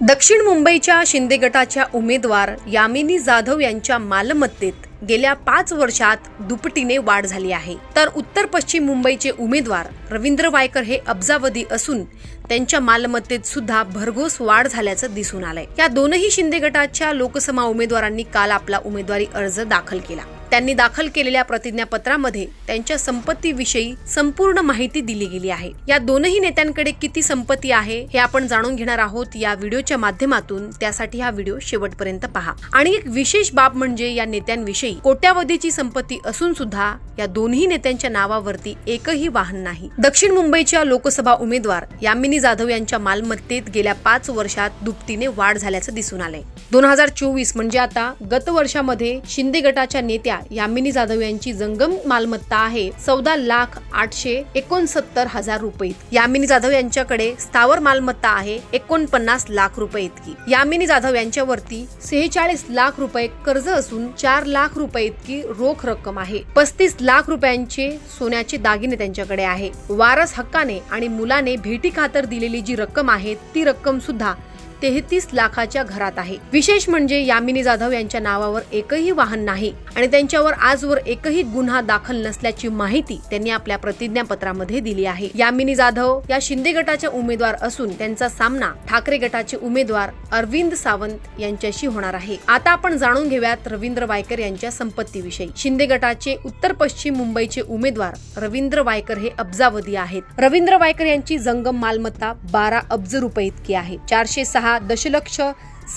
दक्षिण मुंबईच्या शिंदे गटाच्या उमेदवार यामिनी जाधव यांच्या मालमत्तेत गेल्या पाच वर्षात दुपटीने वाढ झाली आहे. तर उत्तर पश्चिम मुंबईचे उमेदवार रवींद्र वायकर हे अब्जावधी असून त्यांच्या मालमत्तेत सुद्धा भरघोस वाढ झाल्याचं दिसून आलंय. या दोनही शिंदे गटाच्या लोकसभा उमेदवारांनी काल आपला उमेदवारी अर्ज दाखल केला. त्यांनी दाखल केलेल्या प्रतिज्ञापत्रामध्ये त्यांच्या संपत्तीविषयी संपूर्ण माहिती दिली गेली आहे. या दोनही नेत्यांकडे किती संपत्ती आहे हे आपण जाणून घेणार आहोत या व्हिडिओच्या माध्यमातून. त्यासाठी हा व्हिडिओ शेवटपर्यंत पहा. आणि एक विशेष बाब म्हणजे या नेत्यांविषयी कोट्यावधीची संपत्ती असून सुद्धा या दोन्ही नेत्यांच्या नावावरती एकही वाहन नाही. दक्षिण मुंबईच्या लोकसभा उमेदवार यामिनी जाधव यांच्या मालमत्तेत गेल्या पाच वर्षात दुपटीने वाढ झाल्याचं दिसून आलंय. दोन हजार चोवीस म्हणजे आता गत वर्षामध्ये शिंदे गटाच्या नेत्या यामिनी जाधव यांची जंगम मालमत्ता आहे. चौदा लाख आठशे एकोणसत्तर हजार रुपये यामिनी जाधव यांच्याकडे स्थावर मालमत्ता आहे एकोणपन्नास लाख रुपये इतकी. यामिनी जाधव यांच्यावरती सेहेचाळीस लाख रुपये कर्ज असून चार लाख रुपये इतकी रोख रक्कम आहे. पस्तीस लाख रुपयांचे सोन्याचे दागिने त्यांच्याकडे आहे. वारस हक्काने आणि मुलाने भेटी खातर दिलेली जी रक्कम आहे ती रक्कम सुद्धा तेहतीस लाखाच्या घरात आहे. विशेष म्हणजे यामिनी जाधव यांच्या नावावर एकही वाहन नाही आणि त्यांच्यावर आजवर एकही गुन्हा दाखल नसल्याची माहिती त्यांनी आपल्या प्रतिज्ञापत्रामध्ये दिली आहे. यामिनी जाधव या शिंदे गटाच्या उमेदवार असून त्यांचा सामना ठाकरे गटाचे उमेदवार अरविंद सावंत यांच्याशी होणार आहे. आता आपण जाणून घेऊयात रवींद्र वायकर यांच्या संपत्तीविषयी. शिंदे गटाचे उत्तर पश्चिम मुंबईचे उमेदवार रवींद्र वायकर हे अब्जावधी आहेत. रवींद्र वायकर यांची जंगम मालमत्ता बारा अब्ज रुपये इतकी आहे. चारशे सहा दशलक्ष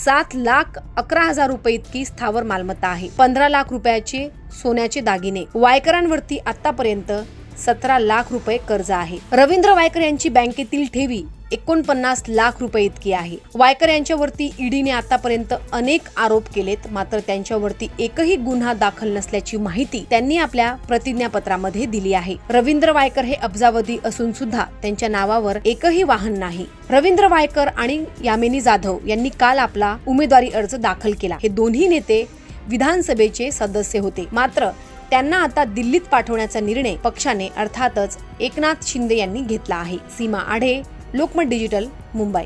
सात लाख अकरा हजार रुपये इतकी स्थावर मालमत्ता आहे. पंधरा लाख रुपयाचे सोन्याचे दागिने. वायकरांवरती आतापर्यंत सतरा लाख रुपये कर्ज आहे. रवींद्र वायकर यांची बँकेतील ठेवी एकोणपन्नास लाख रुपये इतकी आहे. वायकर यांच्यावरती ईडीने आतापर्यंत अनेक आरोप केलेत मात्र त्यांच्यावरती एकही गुन्हा दाखल नसल्याची माहिती त्यांनी आपल्या प्रतिज्ञापत्रामध्ये दिली आहे. रवींद्र वायकर हे अब्जावधी असून सुद्धा त्यांच्या नावावर एकही वाहन नाही. रवींद्र वायकर आणि यामिनी जाधव यांनी काल आपला उमेदवारी अर्ज दाखल केला. हे दोन्ही नेते विधानसभेचे सदस्य होते. मात्र त्यांना आता दिल्लीत पाठवण्याचा निर्णय पक्षाने अर्थातच एकनाथ शिंदे यांनी घेतला आहे. सीमा आढे लोकमत डिजिटल मुंबई.